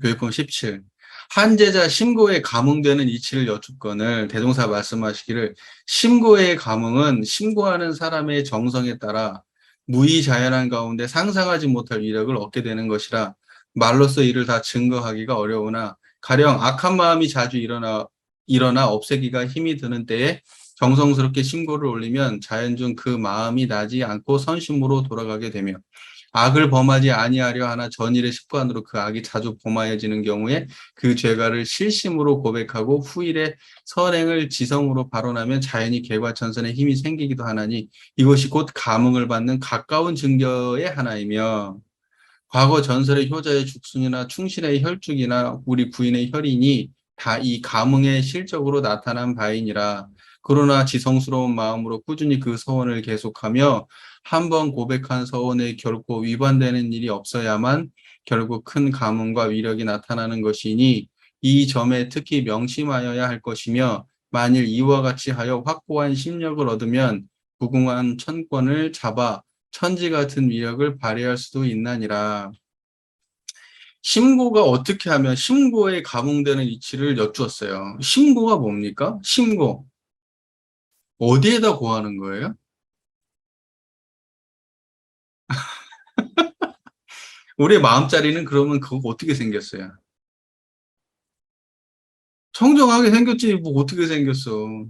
교육본 17. 한제자 심고에 감응되는 이치를 여쭙건을 대종사 말씀하시기를 심고의 감응은 심고하는 사람의 정성에 따라 무의자연한 가운데 상상하지 못할 위력을 얻게 되는 것이라 말로써 이를 다 증거하기가 어려우나 가령 악한 마음이 자주 일어나 일어나 없애기가 힘이 드는 때에 정성스럽게 신고를 올리면 자연 중 그 마음이 나지 않고 선심으로 돌아가게 되며 악을 범하지 아니하려 하나 전일의 습관으로 그 악이 자주 범하여지는 경우에 그 죄가를 실심으로 고백하고 후일에 선행을 지성으로 발언하면 자연히 개과천선의 힘이 생기기도 하나니 이것이 곧 감흥을 받는 가까운 증거의 하나이며 과거 전설의 효자의 죽순이나 충신의 혈죽이나 우리 부인의 혈인이 다 이 감흥의 실적으로 나타난 바이니라. 그러나 지성스러운 마음으로 꾸준히 그 서원을 계속하며 한 번 고백한 서원에 결코 위반되는 일이 없어야만 결국 큰 감흥과 위력이 나타나는 것이니 이 점에 특히 명심하여야 할 것이며 만일 이와 같이 하여 확고한 심력을 얻으면 무궁한 천권을 잡아 천지 같은 위력을 발휘할 수도 있나니라. 심고가 어떻게 하면 심고에 감흥되는 이치를 여쭈었어요. 심고가 뭡니까? 심고. 어디에다 고하는 거예요? 우리의 마음자리는 그러면 그거 어떻게 생겼어요? 청정하게 생겼지, 뭐 어떻게 생겼어.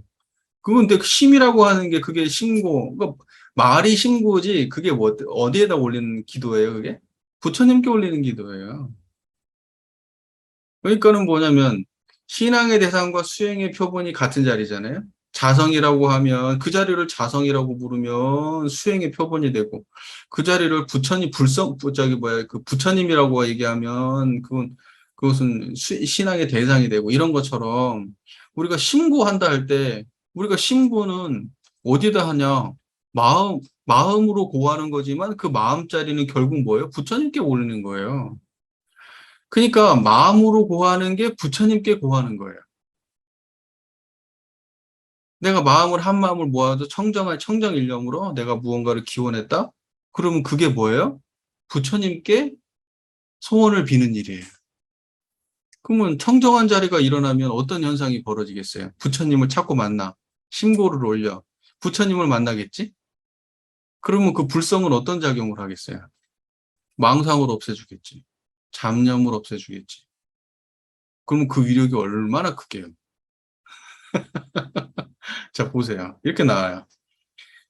그건 근데 심이라고 하는 게 그게 심고, 그러니까 말이 심고지, 그게 뭐, 어디에다 올리는 기도예요, 그게? 부처님께 올리는 기도예요. 그러니까는 뭐냐면, 신앙의 대상과 수행의 표본이 같은 자리잖아요. 자성이라고 하면 그 자리를 자성이라고 부르면 수행의 표본이 되고 그 자리를 부처님 불성 저기 뭐야 그 부처님이라고 얘기하면 그건 그것은 수, 신앙의 대상이 되고 이런 것처럼 우리가 심고한다 할 때 우리가 심고는 어디다 하냐 마음 마음으로 고하는 거지만 그 마음 자리는 결국 뭐예요? 부처님께 올리는 거예요. 그러니까 마음으로 고하는 게 부처님께 고하는 거예요. 내가 마음을 한 마음을 모아도 청정한 청정 일념으로 내가 무언가를 기원했다? 그러면 그게 뭐예요? 부처님께 소원을 비는 일이에요. 그러면 청정한 자리가 일어나면 어떤 현상이 벌어지겠어요? 부처님을 찾고 만나. 심고를 올려. 부처님을 만나겠지? 그러면 그 불성은 어떤 작용을 하겠어요? 망상을 없애주겠지. 잡념을 없애주겠지. 그러면 그 위력이 얼마나 크게요? 자, 보세요. 이렇게 나와요.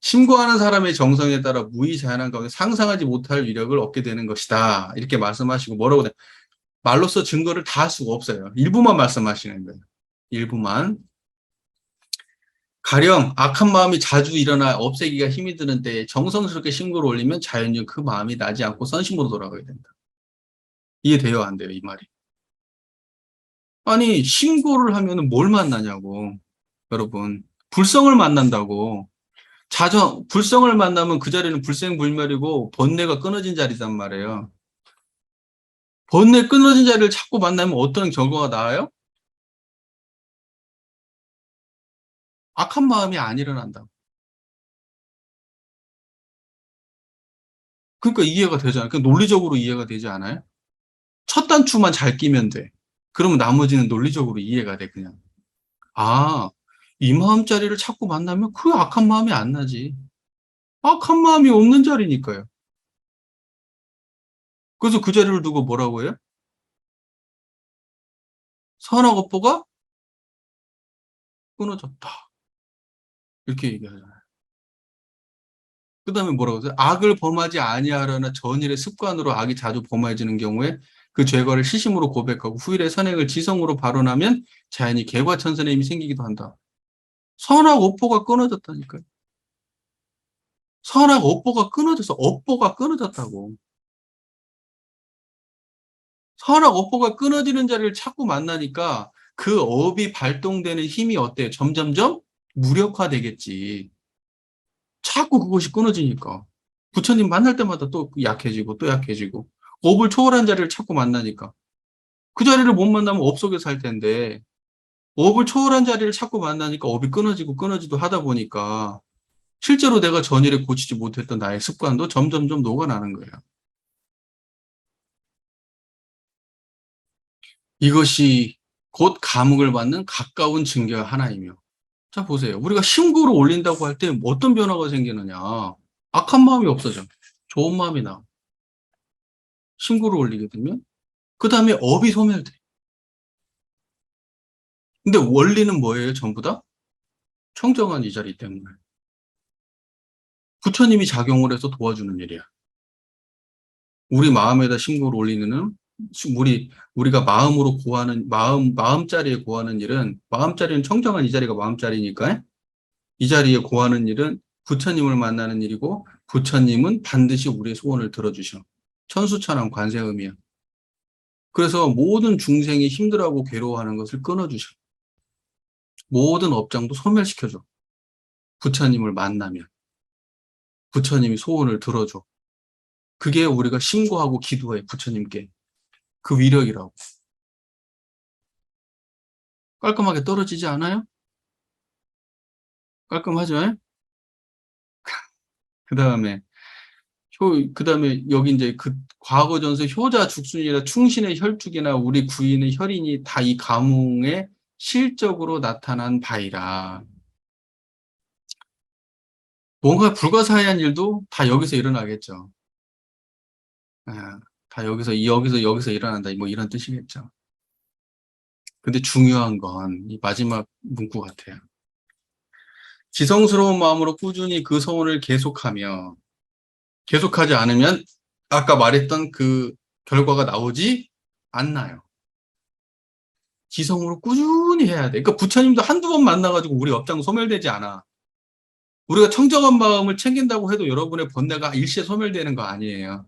심고하는 사람의 정성에 따라 무의 자연한 가운데 상상하지 못할 위력을 얻게 되는 것이다. 이렇게 말씀하시고 뭐라고 돼? 말로써 증거를 다 할 수가 없어요. 일부만 말씀하시는 거예요. 일부만. 가령 악한 마음이 자주 일어나 없애기가 힘이 드는 때 정성스럽게 신고를 올리면 자연히 그 마음이 나지 않고 선심으로 돌아가게 된다. 이해돼요? 안 돼요? 이 말이. 아니, 신고를 하면 뭘 만나냐고. 여러분. 불성을 만난다고. 자정, 불성을 만나면 그 자리는 불생불멸이고 번뇌가 끊어진 자리단 말이에요. 번뇌 끊어진 자리를 자꾸 만나면 어떤 결과가 나와요? 악한 마음이 안 일어난다고. 그러니까 이해가 되잖아요. 그러니까 논리적으로 이해가 되지 않아요? 첫 단추만 잘 끼면 돼. 그러면 나머지는 논리적으로 이해가 돼, 그냥. 아, 이 마음 자리를 자꾸 만나면 그 악한 마음이 안 나지. 악한 마음이 없는 자리니까요. 그래서 그 자리를 두고 뭐라고 해요? 선악업보가 끊어졌다. 이렇게 얘기하잖아요. 그 다음에 뭐라고 하세요? 악을 범하지 아니하려나 전일의 습관으로 악이 자주 범해지는 경우에 그 죄과를 시심으로 고백하고 후일의 선행을 지성으로 발언하면 자연히 개과천선의 힘이 생기기도 한다. 선악 업보가 끊어졌다니까요. 선악 업보가 끊어져서 업보가 끊어졌다고. 선악 업보가 끊어지는 자리를 자꾸 만나니까 그 업이 발동되는 힘이 어때요? 점점점 무력화되겠지. 자꾸 그것이 끊어지니까. 부처님 만날 때마다 또 약해지고 또 약해지고. 업을 초월한 자리를 자꾸 만나니까. 그 자리를 못 만나면 업 속에 살 텐데, 업을 초월한 자리를 자꾸 만나니까 업이 끊어지고 끊어지도 하다 보니까, 실제로 내가 전일에 고치지 못했던 나의 습관도 점점점 녹아나는 거예요. 이것이 곧 감옥을 받는 가까운 증거 하나이며. 자, 보세요. 우리가 신고를 올린다고 할 때 어떤 변화가 생기느냐. 악한 마음이 없어져. 좋은 마음이 나. 신고를 올리게 되면. 그 다음에 업이 소멸돼. 근데 원리는 뭐예요? 전부 다? 청정한 이 자리 때문에. 부처님이 작용을 해서 도와주는 일이야. 우리 마음에다 신고를 올리는 우리 우리가 마음으로 구하는 마음 마음자리에 구하는 일은 마음자리는 청정한 이 자리가 마음자리니까 이 자리에 구하는 일은 부처님을 만나는 일이고 부처님은 반드시 우리의 소원을 들어주셔. 천수천왕 관세음이야. 그래서 모든 중생이 힘들어하고 괴로워하는 것을 끊어주셔. 모든 업장도 소멸시켜줘. 부처님을 만나면. 부처님이 소원을 들어줘. 그게 우리가 신고하고 기도해, 부처님께. 그 위력이라고. 깔끔하게 떨어지지 않아요? 깔끔하죠? 그 다음에, 효, 그 다음에 여기 이제 그 과거 전서 효자 죽순이나 충신의 혈축이나 우리 구인의 혈인이 다 이 가뭄에 실적으로 나타난 바이라. 뭔가 불가사의한 일도 다 여기서 일어나겠죠. 아, 다 여기서, 여기서, 여기서 일어난다. 뭐 이런 뜻이겠죠. 근데 중요한 건 이 마지막 문구 같아요. 지성스러운 마음으로 꾸준히 그 소원을 계속하며, 계속하지 않으면 아까 말했던 그 결과가 나오지 않나요. 지성으로 꾸준히 해야 돼. 그러니까 부처님도 한두 번 만나가지고 우리 업장 소멸되지 않아. 우리가 청정한 마음을 챙긴다고 해도 여러분의 번뇌가 일시에 소멸되는 거 아니에요.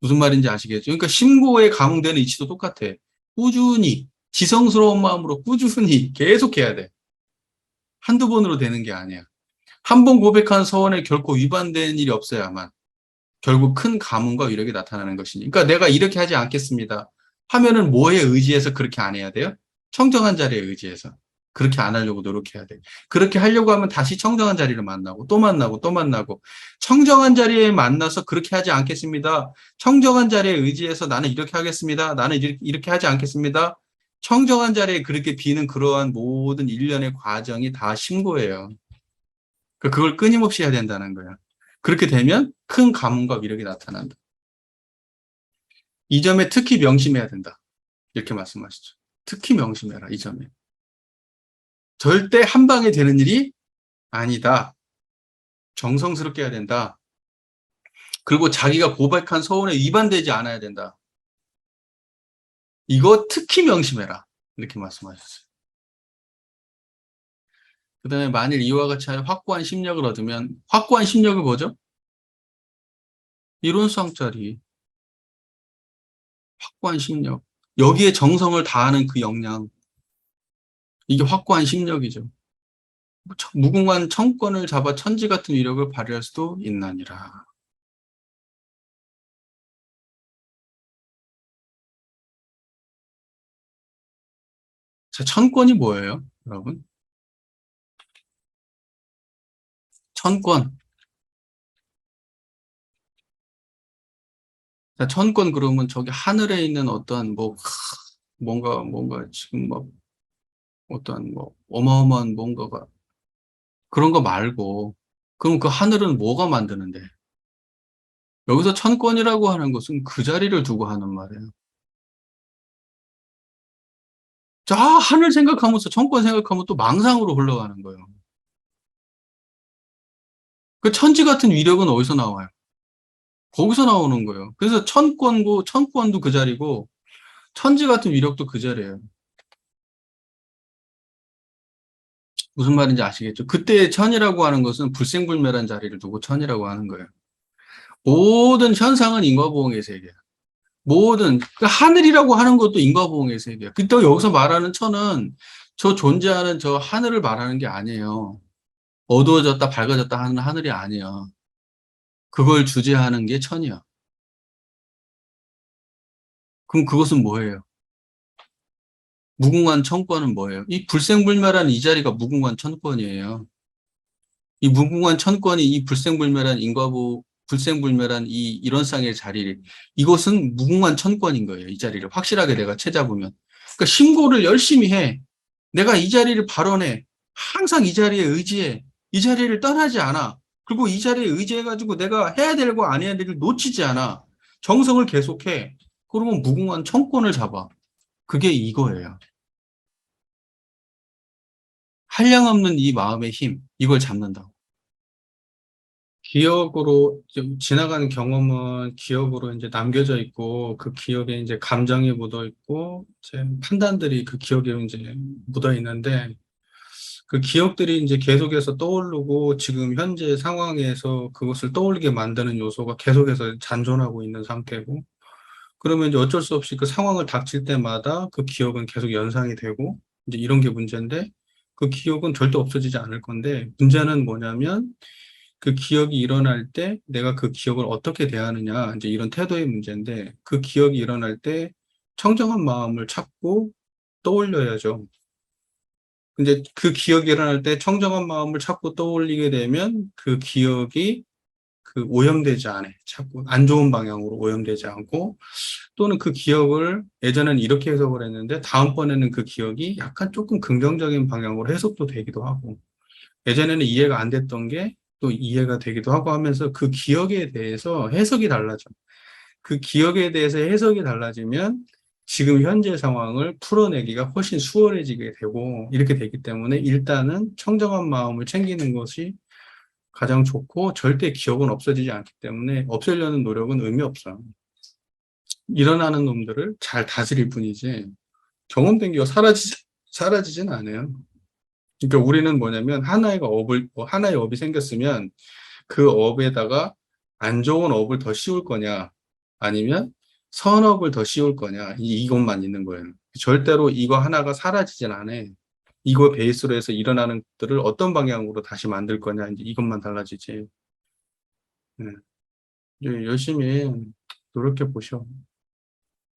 무슨 말인지 아시겠죠? 그러니까 심고에 감흥되는 이치도 똑같아. 꾸준히, 지성스러운 마음으로 꾸준히 계속 해야 돼. 한두 번으로 되는 게 아니야. 한 번 고백한 서원에 결코 위반된 일이 없어야만 결국 큰 가문과 위력이 나타나는 것이니. 그러니까 내가 이렇게 하지 않겠습니다. 하면은 뭐에 의지해서 그렇게 안 해야 돼요? 청정한 자리에 의지해서. 그렇게 안 하려고 노력해야 돼. 그렇게 하려고 하면 다시 청정한 자리를 만나고 또 만나고 또 만나고 청정한 자리에 만나서 그렇게 하지 않겠습니다. 청정한 자리에 의지해서 나는 이렇게 하겠습니다. 나는 이렇게 하지 않겠습니다. 청정한 자리에 그렇게 비는 그러한 모든 일련의 과정이 다 신고예요. 그러니까 그걸 끊임없이 해야 된다는 거야. 그렇게 되면 큰 가문과 위력이 나타난다. 이 점에 특히 명심해야 된다. 이렇게 말씀하시죠. 특히 명심해라, 이 점에. 절대 한 방에 되는 일이 아니다. 정성스럽게 해야 된다. 그리고 자기가 고백한 서원에 위반되지 않아야 된다. 이거 특히 명심해라. 이렇게 말씀하셨어요. 그 다음에 만일 이와 같이 확고한 심력을 얻으면 확고한 심력을 뭐죠? 이론수학자리 확고한 심력 여기에 정성을 다하는 그 역량 이게 확고한 심력이죠. 무궁한 청권을 잡아 천지 같은 위력을 발휘할 수도 있나니라. 자, 천권이 뭐예요, 여러분? 천권. 자, 천권 그러면 저기 하늘에 있는 어떠한 뭐 뭔가 뭔가 지금 뭐 어떤 뭐 어마어마한 뭔가가 그런 거 말고 그럼 그 하늘은 뭐가 만드는데? 여기서 천권이라고 하는 것은 그 자리를 두고 하는 말이에요. 자, 하늘 생각하면서 천권 생각하면 또 망상으로 흘러가는 거예요. 그 천지 같은 위력은 어디서 나와요? 거기서 나오는 거예요. 그래서 천권고, 천권도 그 자리고, 천지 같은 위력도 그 자리예요. 무슨 말인지 아시겠죠? 그때 천이라고 하는 것은 불생불멸한 자리를 두고 천이라고 하는 거예요. 모든 현상은 인과보응의 세계야. 모든 그 하늘이라고 하는 것도 인과보응의 세계야. 그때 여기서 말하는 천은 저 존재하는 저 하늘을 말하는 게 아니에요. 어두워졌다 밝아졌다 하는 하늘이 아니야. 그걸 주재하는 게 천이야. 그럼 그것은 뭐예요? 무궁한 천권은 뭐예요? 이 불생불멸한 이 자리가 무궁한 천권이에요. 이 무궁한 천권이 이 불생불멸한 인과보 불생불멸한 이 일원상의 자리 이것은 무궁한 천권인 거예요. 이 자리를 확실하게 내가 채잡으면. 그러니까 신고를 열심히 해. 내가 이 자리를 발언해. 항상 이 자리에 의지해. 이 자리를 떠나지 않아. 그리고 이 자리에 의지해가지고 내가 해야 될거안 해야 될일 놓치지 않아. 정성을 계속해. 그러면 무궁한 천권을 잡아. 그게 이거예요. 한량없는 이 마음의 힘, 이걸 잡는다고. 기억으로 좀 지나가는 경험은 기억으로 이제 남겨져 있고 그 기억에 이제 감정이 묻어 있고 이제 판단들이 그 기억에 이제 묻어 있는데 그 기억들이 이제 계속해서 떠오르고 지금 현재 상황에서 그것을 떠올리게 만드는 요소가 계속해서 잔존하고 있는 상태고 그러면 이제 어쩔 수 없이 그 상황을 닥칠 때마다 그 기억은 계속 연상이 되고 이제 이런 게 문제인데 그 기억은 절대 없어지지 않을 건데 문제는 뭐냐면 그 기억이 일어날 때 내가 그 기억을 어떻게 대하느냐 이제 이런 태도의 문제인데 그 기억이 일어날 때 청정한 마음을 찾고 떠올려야죠. 근데 그 기억이 일어날 때 청정한 마음을 찾고 떠올리게 되면 그 기억이 그 오염되지 않아. 자꾸 안 좋은 방향으로 오염되지 않고 또는 그 기억을 예전에는 이렇게 해석을 했는데 다음번에는 그 기억이 약간 조금 긍정적인 방향으로 해석도 되기도 하고 예전에는 이해가 안 됐던 게 또 이해가 되기도 하고 하면서 그 기억에 대해서 해석이 달라져. 그 기억에 대해서 해석이 달라지면 지금 현재 상황을 풀어내기가 훨씬 수월해지게 되고 이렇게 되기 때문에 일단은 청정한 마음을 챙기는 것이 가장 좋고 절대 기억은 없어지지 않기 때문에 없애려는 노력은 의미 없어요. 일어나는 놈들을 잘 다스릴 뿐이지 경험된 게 사라지지, 사라지진 않아요. 그러니까 우리는 뭐냐면 하나의 업을 뭐 하나의 업이 생겼으면 그 업에다가 안 좋은 업을 더 씌울 거냐 아니면 선업을 더 씌울 거냐 이, 이것만 있는 거예요. 절대로 이거 하나가 사라지진 않아. 이거 베이스로 해서 일어나는 것들을 어떤 방향으로 다시 만들 거냐 이제 이것만 달라지지. 네. 이제 열심히 노력해 보셔.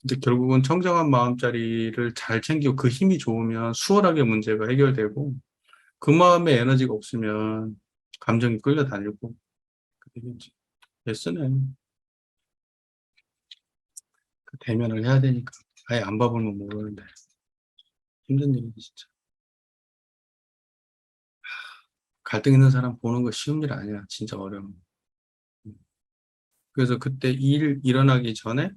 근데 결국은 청정한 마음자리를 잘 챙기고 그 힘이 좋으면 수월하게 문제가 해결되고 그 마음의 에너지가 없으면 감정이 끌려다니고 되겠지. 레슨은 그 대면을 해야 되니까 아예 안 봐보면 모르는데 힘든 일이지 진짜. 갈등 있는 사람 보는 거 쉬운 일 아니야. 진짜 어려워. 그래서 그때 일 일어나기 전에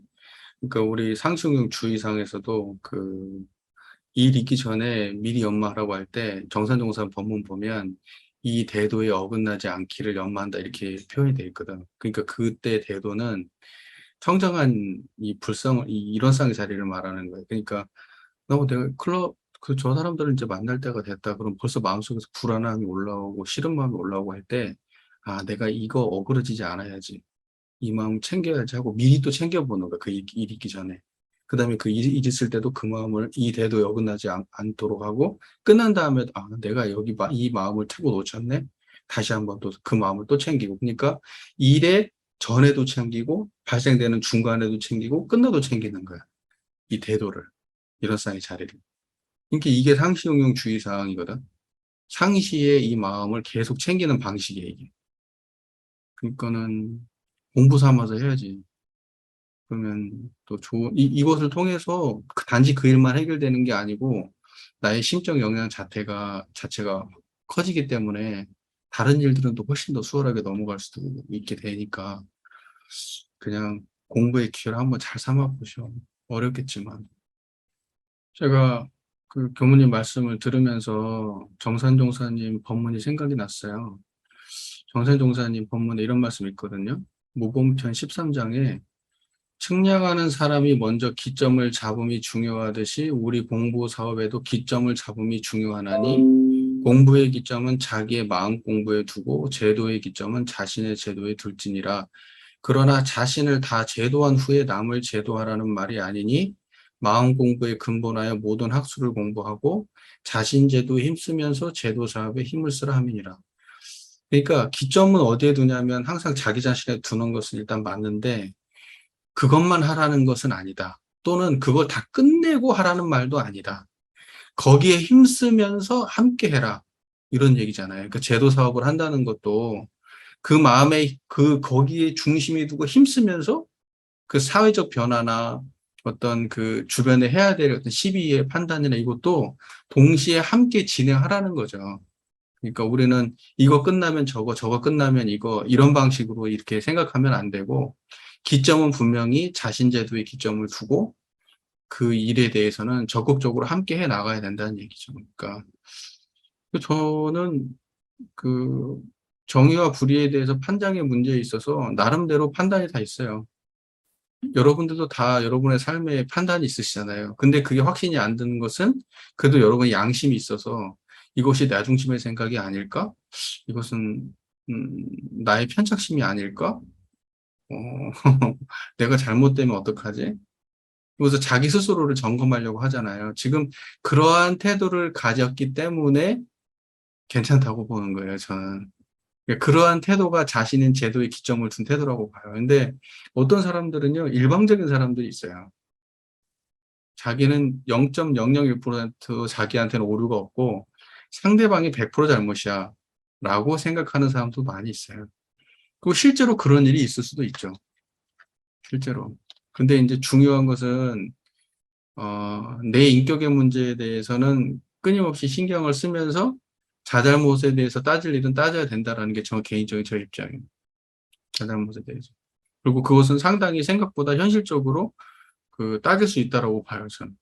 그러니까 우리 상승용 주의상에서도 그 일 있기 전에 미리 연마하라고 할 때 정산정산 법문 보면 이 대도에 어긋나지 않기를 연마한다 이렇게 표현이 되어 있거든. 그러니까 그때 대도는 청정한 이 불성, 이 일원상의 자리를 말하는 거예요. 그러니까 너무 내가 클럽 그 저 사람들을 이제 만날 때가 됐다. 그럼 벌써 마음속에서 불안함이 올라오고 싫은 마음이 올라오고 할 때, 아, 내가 이거 어그러지지 않아야지. 이 마음 챙겨야지 하고 미리 또 챙겨보는 거야. 그 일, 일 있기 전에. 그 다음에 그 일, 일 있을 때도 그 마음을 이 대도 어긋나지 않, 않도록 하고 끝난 다음에 아, 내가 여기 마, 이 마음을 타고 놓쳤네. 다시 한번 또 그 마음을 또 챙기고. 그러니까 일에 전에도 챙기고 발생되는 중간에도 챙기고 끝나도 챙기는 거야. 이 대도를. 일원상의 자리를. 그러니까 이게 상시응용 주의사항이거든. 상시의 이 마음을 계속 챙기는 방식이에요, 이게. 그러니까는 공부 삼아서 해야지. 그러면 또 좋은, 이, 이것을 통해서 그 단지 그 일만 해결되는 게 아니고 나의 심적 영향 자체가, 자체가 커지기 때문에 다른 일들은 또 훨씬 더 수월하게 넘어갈 수도 있게 되니까 그냥 공부의 기회를 한번 잘 삼아 보셔. 어렵겠지만. 제가 그 교무님 말씀을 들으면서 정산 종사님 법문이 생각이 났어요. 정산 종사님 법문에 이런 말씀이 있거든요. 모범편 13장에 측량하는 사람이 먼저 기점을 잡음이 중요하듯이 우리 공부 사업에도 기점을 잡음이 중요하나니 공부의 기점은 자기의 마음 공부에 두고 제도의 기점은 자신의 제도에 둘지니라. 그러나 자신을 다 제도한 후에 남을 제도하라는 말이 아니니 마음 공부에 근본하여 모든 학술을 공부하고 자신 제도에 힘쓰면서 제도 사업에 힘을 쓰라 함이니라. 그러니까 기점은 어디에 두냐면 항상 자기 자신에 두는 것은 일단 맞는데 그것만 하라는 것은 아니다. 또는 그걸 다 끝내고 하라는 말도 아니다. 거기에 힘쓰면서 함께 해라. 이런 얘기잖아요. 그러니까 제도 사업을 한다는 것도 그 마음에 그 거기에 중심이 두고 힘쓰면서 그 사회적 변화나 어떤 그 주변에 해야 될 어떤 시비의 판단이나 이것도 동시에 함께 진행하라는 거죠. 그러니까 우리는 이거 끝나면 저거, 저거 끝나면 이거 이런 방식으로 이렇게 생각하면 안 되고 기점은 분명히 자신 제도에 기점을 두고 그 일에 대해서는 적극적으로 함께 해 나가야 된다는 얘기죠. 그러니까 저는 그 정의와 불의에 대해서 판단의 문제에 있어서 나름대로 판단이 다 있어요. 여러분들도 다 여러분의 삶에 판단이 있으시잖아요. 근데 그게 확신이 안 드는 것은 그래도 여러분의 양심이 있어서 이것이 나 중심의 생각이 아닐까? 이것은 음, 나의 편착심이 아닐까? 어, 내가 잘못되면 어떡하지? 그래서 자기 스스로를 점검하려고 하잖아요. 지금 그러한 태도를 가졌기 때문에 괜찮다고 보는 거예요, 저는. 그러니까 그러한 태도가 자신인 제도에 기점을 둔 태도라고 봐요. 근데 어떤 사람들은요, 일방적인 사람들이 있어요. 자기는 0.001% 자기한테는 오류가 없고 상대방이 100% 잘못이야 라고 생각하는 사람도 많이 있어요. 그리고 실제로 그런 일이 있을 수도 있죠. 실제로. 근데 이제 중요한 것은 어, 내 인격의 문제에 대해서는 끊임없이 신경을 쓰면서 자잘못에 대해서 따질 일은 따져야 된다라는 게 저 개인적인 저 입장이에요. 자잘못에 대해서. 그리고 그것은 상당히 생각보다 현실적으로 그 따질 수 있다라고 봐요, 저는.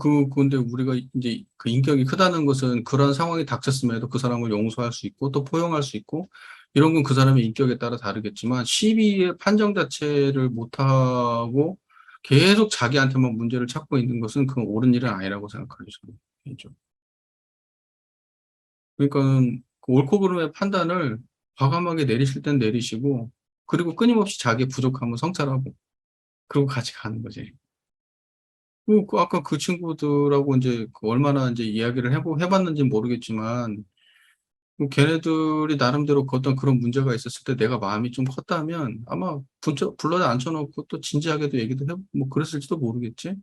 그, 근데 우리가 이제 그 인격이 크다는 것은 그런 상황이 닥쳤음에도 그 사람을 용서할 수 있고 또 포용할 수 있고 이런 건 그 사람의 인격에 따라 다르겠지만 시비의 판정 자체를 못하고 계속 자기한테만 문제를 찾고 있는 것은 그건 옳은 일은 아니라고 생각하죠. 개인적으로. 그러니까 그 옳고 그름의 판단을 과감하게 내리실 땐 내리시고 그리고 끊임없이 자기의 부족함을 성찰하고 그리고 같이 가는 거지. 그, 그 아까 그 친구들하고 이제 그 얼마나 이제 이야기를 해보, 해봤는지 모르겠지만 뭐 걔네들이 나름대로 그 어떤 그런 문제가 있었을 때 내가 마음이 좀 컸다면 아마 분쳐, 불러다 앉혀놓고 또 진지하게도 얘기도 해보고 뭐 그랬을지도 모르겠지.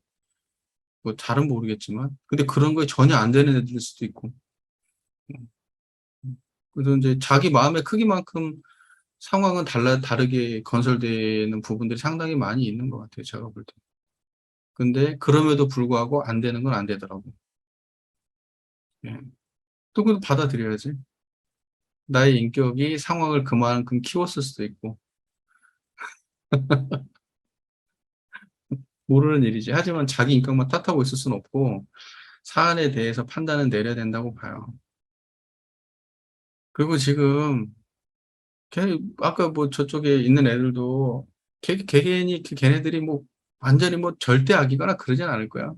뭐 잘은 모르겠지만 근데 그런 거에 전혀 안 되는 애들일 수도 있고 그래서 이제 자기 마음의 크기만큼 상황은 달라, 다르게 건설되는 부분들이 상당히 많이 있는 것 같아요. 제가 볼 때. 근데 그럼에도 불구하고 안 되는 건 안 되더라고. 예. 또 그건 받아들여야지. 나의 인격이 상황을 그만큼 키웠을 수도 있고. 모르는 일이지. 하지만 자기 인격만 탓하고 있을 수는 없고, 사안에 대해서 판단은 내려야 된다고 봐요. 그리고 지금 걔 아까 뭐 저쪽에 있는 애들도 걔, 걔네이 걔네들이 뭐 완전히 뭐 절대 악이거나 그러진 않을 거야.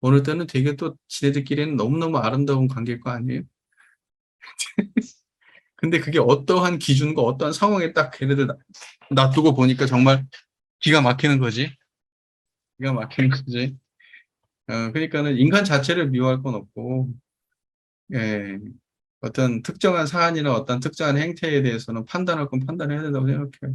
어느 때는 되게 또 지네들끼리는 너무너무 아름다운 관계일 거 아니에요? 근데 그게 어떠한 기준과 어떠한 상황에 딱 걔네들 놔두고 보니까 정말 기가 막히는 거지. 기가 막히는 거지. 어, 그러니까는 인간 자체를 미워할 건 없고, 예, 어떤 특정한 사안이나 어떤 특정한 행태에 대해서는 판단할 건 판단해야 된다고 생각해요.